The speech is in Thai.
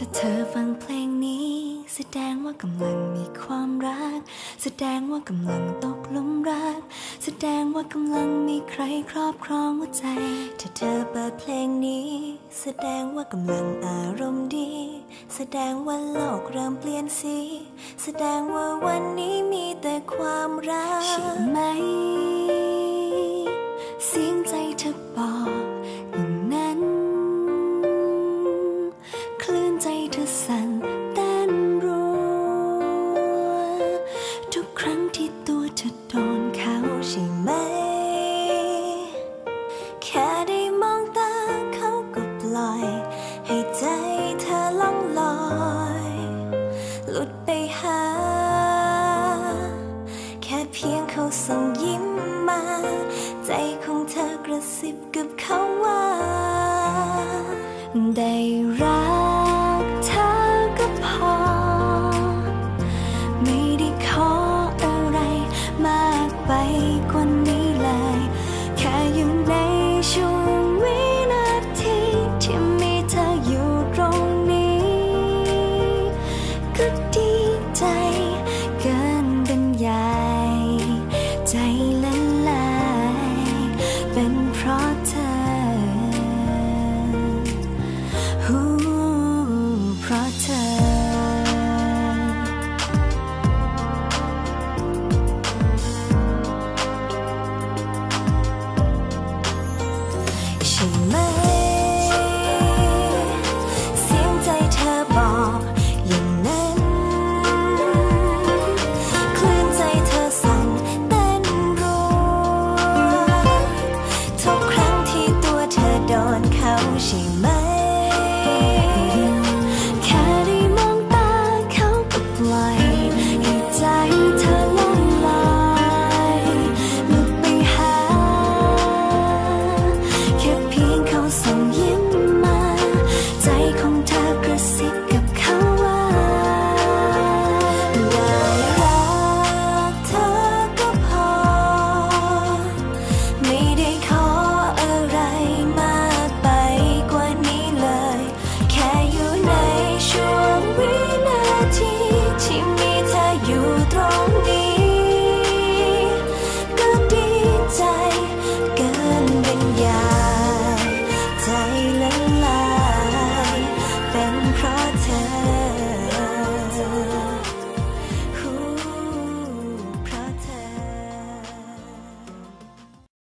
ถ้าเธอฟังเพลงนี้ แสดงว่ากำลังมีความรัก แสดงว่ากำลังตกหลุมรัก แสดงว่ากำลังมีใครครอบครองหัวใจ ถ้าเธอเปิดเพลงนี้ แสดงว่ากำลังอารมณ์ดี แสดงว่าโลกเริ่มเปลี่ยนสี แสดงว่าวันนี้มีแต่ความรักใช่ไหม ให้ใจเธอล่องลอย หลุดไปหา แค่เพียงเขาส่งยิ้มมา ใจของเธอกระซิบกับเขาว่า ได้รัก 送一